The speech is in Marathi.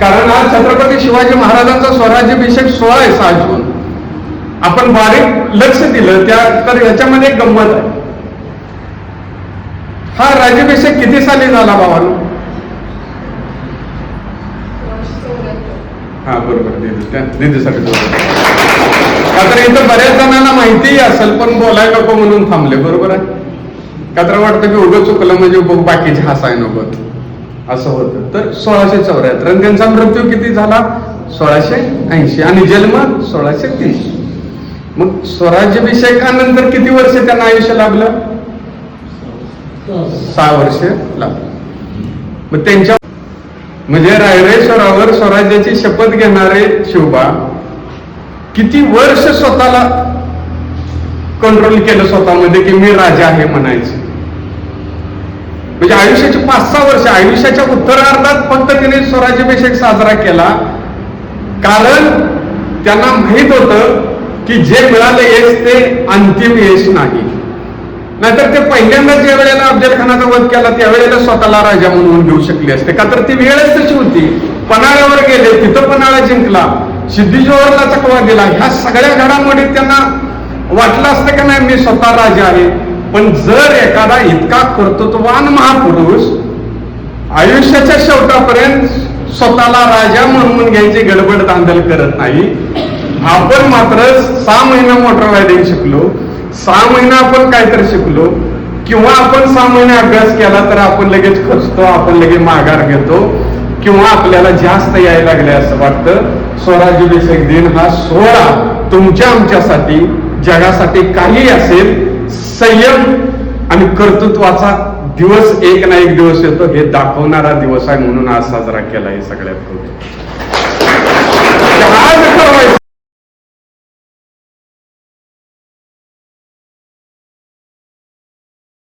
कारण आज छत्रपती शिवाजी महाराजांचा स्वराज्याभिषेक सोहळा आहे सहा जून. आपण बारीक लक्ष दिलं त्या तर याच्यामध्ये एक गंमत आहे. हा राज्याभिषेक किती साली झाला भावानो हा बरोबर दिदी त्या दिदीसाठी का तर इथं बऱ्याच जणांना माहितीही असेल पण बोलायला नको म्हणून थांबले बरोबर आहे? का तर वाटतं की उगं चुकलं म्हणजे बाकीचे हसाय नको. असं होतं. तर सोळाशे चौऱ्याहत्तर. आणि त्यांचा मृत्यू किती झाला? सोळाशे ऐंशी. आणि जन्म? सोळाशे तीस. मग स्वराज्याभिषेकानंतर किती वर्ष त्यांना आयुष्य लाभलं? सहा वर्ष लाभ मग त्यांच्या म्हणजे रायरेश्वरावर स्वराज्याची शपथ घेणारे शिवबा किती वर्ष स्वतःला कंट्रोल केलं स्वतःमध्ये की मी राजा आहे म्हणायचं. आयुष्याची पाच सहा वर्ष. आयुष्याच्या उत्तरार्धात फक्त तिने स्वराज्याभिषेक साजरा केला. कारण त्यांना माहीत होतं की जे मिळालं यश ते अंतिम यश नाही. नाहीतर ते पहिल्यांदा ज्या वेळेला अफजल खानाचा वध केला त्यावेळेला स्वतःला राजा म्हणून घेऊ शकले असते. का तर ती वेळच तशी होती. पन्हाळ्यावर गेले तिथं पन्हाळा जिंकला. सिद्धिजोहरला चकवा दिला? ह्या सगळ्या घडामोडीत त्यांना वाटलं असतं का नाही मी स्वतः राजा आहे? पण जर एखादा इतका कर्तृत्ववान महापुरुष आयुष्याच्या शेवटापर्यंत स्वतःला राजा म्हणून घ्यायची गडबड दांदल करत नाही आपण मात्र सहा महिना मोटर रायडिंग शिकलो. सहा महिना आपण काहीतरी शिकलो. किंवा आपण सहा महिने अभ्यास केला तर आपण लगेच खचतो आपण लगेच माघार घेतो. किंवा आपल्याला जास्त यायला लागले असं वाटतं. स्वराज्याभिषेक दिन हा सोहळा तुमच्या आमच्यासाठी जगासाठी काही असेल संयम आणि कर्तृत्वाचा दिवस एक ना एक दिवस येतो. हे दाखवणारा दिवस आहे म्हणून आज साजरा केला आहे सगळ्यात करून